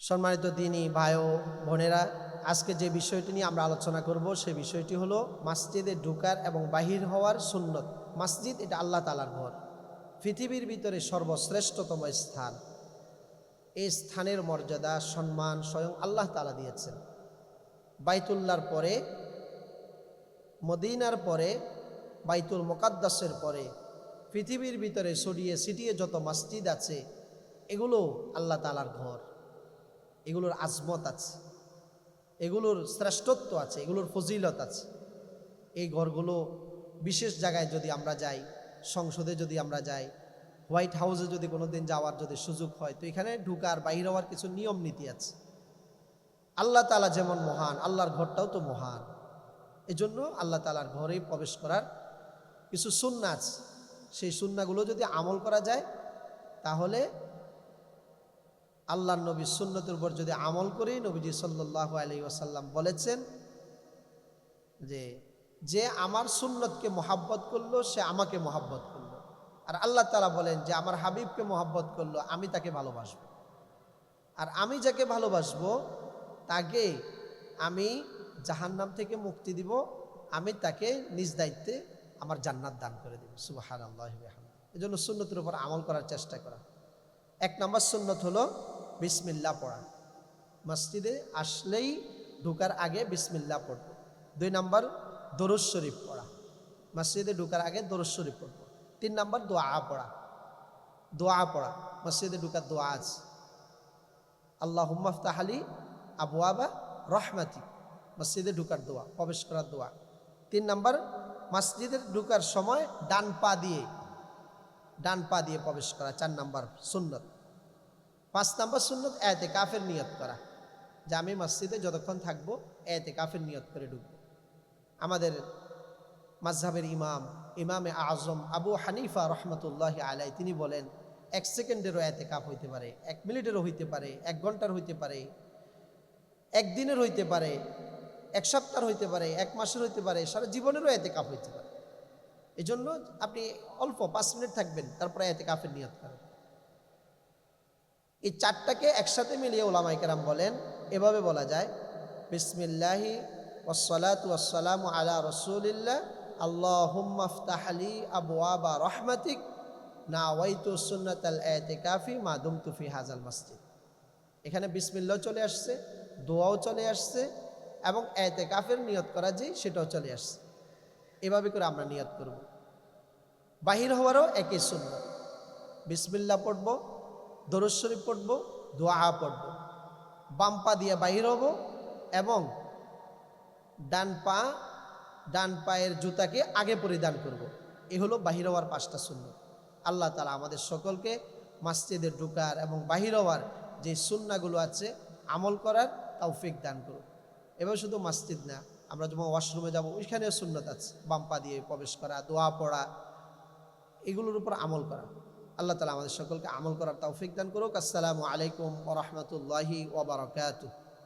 সম্মানিত দিনী ভাই বোনেরা, আজকে যে বিষয়টি নিয়ে আমরা আলোচনা করব সে বিষয়টি হলো মসজিদে ঢুকার এবং বাহির হওয়ার সুন্নত। মসজিদ এটা আল্লাহ তালার ঘর। পৃথিবীর ভিতরে সর্বশ্রেষ্ঠতম স্থান। এই স্থানের মর্যাদা, সম্মান স্বয়ং আল্লাহ তালা দিয়েছেন। বাইতুল্লার পরে, মদিনার পরে, বাইতুল মোকাদ্দাসের পরে, পৃথিবীর ভিতরে ছড়িয়ে ছিটিয়ে যত মসজিদ আছে, এগুলো আল্লাহ তালার ঘর। এগুলোর আজমত আছে, এগুলোর শ্রেষ্ঠত্ব আছে, এগুলোর ফজিলত আছে। এই ঘরগুলো বিশেষ জায়গায় যদি আমরা যাই, সংসদে যদি আমরা যাই, হোয়াইট হাউসে যদি কোনো দিন যাওয়ার যদি সুযোগ হয়, তো এখানে ঢুকার বাহির হওয়ার কিছু নিয়ম নীতি আছে। আল্লাহ তালা যেমন মহান, আল্লাহর ঘরটাও তো মহান। এজন্য আল্লাহ তালার ঘরে প্রবেশ করার কিছু সুন্না আছে। সেই সুন্নাগুলো যদি আমল করা যায়, তাহলে আল্লাহর নবীর সুন্নতের উপর যদি আমল করি, নবীজি সাল্লাহ আলী ওয়াসাল্লাম বলেছেন যে যে আমার সুন্নতকে মোহাব্বত করল, সে আমাকে মহাব্বত করল। আর আল্লাহ তালা বলেন যে, আমার হাবিবকে মোহাব্বত করল, আমি তাকে ভালোবাসবো। আর আমি যাকে ভালোবাসবো, তাকে আমি জাহান্নাম থেকে মুক্তি দিব, আমি তাকে নিজ দায়িত্বে আমার জান্নাত দান করে দেব। সুবাহান আল্লাহ এই জন্য সুন্নতের উপর আমল করার চেষ্টা করা। এক নম্বর সুন্নত হলো বিসমিল্লা পড়া। মসজিদে আসলেই ঢুকার আগে বিসমিল্লা পড়ব। দুই নম্বর দরুজ শরীফ পড়া। মসজিদে ঢুকার আগে দরুজ শরীফ পড়ব। তিন নম্বর, দোয়া পড়া। দোয়া পড়া। মসজিদে ঢুকার দোয়া আছে। আল্লাহ হুম্মাফতাহালি আবু আবা রহমাতি। মসজিদে ঢুকার দোয়া, প্রবেশ করার দোয়া। তিন নম্বর মসজিদের ঢুকার সময় ডান পা দিয়ে, ডান পা দিয়ে প্রবেশ করা। চার নম্বর, সুন্নত। পাঁচ নম্বর সুন্নত এতে কাফের নিয়ত করা। যে আমি মসজিদে যতক্ষণ থাকব এতে কাফের নিয়ত করে ঢুকবো। আমাদের মাঝহাবের ইমাম, ইমামে আজম আবু হানিফা রহমতুল্লাহ আলাই তিনি বলেন, এক সেকেন্ডেরও এতে কাপ হইতে পারে, এক মিনিটেরও হইতে পারে, এক ঘণ্টার হইতে পারে একদিনের হইতে পারে, এক সপ্তাহ হইতে পারে, এক মাসের হইতে পারে, সারা জীবনেরও এতে কাপ হইতে পারে। এই জন্য আপনি অল্প পাঁচ মিনিট থাকবেন, তারপরে এতে কাফের নিয়ত করেন। এই চারটাকে একসাথে মিলিয়ে ওলামাই কেরাম বলেন, এভাবে বলা যায়, বিসমিল্লাহি ওসলাত আলা রসুলিল্লাহ আল্লাহম্মাফতাহলি আবু আবা রহমাতিক না ওয়াইতু সুন্নাত আল কাফি মা দুম তুফি হাজাল মসজিদ। এখানে বিসমিল্লাও চলে আসছে, দোয়াও চলে আসছে, এবং এতে কাফের নিয়ত করা যে সেটাও চলে আসছে। এভাবে করে আমরা নিয়ত করব। বাহির হওয়ারও একই শূন্য বিসমিল্লা পড়ব দরজ শরীফ পড়ব, দোয়া পড়ব। বাম পা দিয়ে বাহির হব এবং ডান পা, ডান পায়ের জুতাকে আগে পরিধান করব। এ হলো বাহির হওয়ার পাঁচটা শূন্য আল্লাহ তালা আমাদের সকলকে মাসজিদে ঢুকার এবং বাহির হওয়ার যে সুন্নাগুলো আছে আমল করার তৌফিক দান করুক। এবার শুধু মাসজিদ না, আমরা যখন ওয়াশরুমে যাব, ওইখানেও সুন্নত আছে। বাম্পা দিয়ে প্রবেশ করা, দোয়া পড়া, এগুলোর উপর আমল করা। আল্লাহ তালা আমাদের সকলকে আমল করার তৌফিক দান করুক। আসসালামু আলাইকুম ওরহমতুল্লাহি ওবরাকাতুহ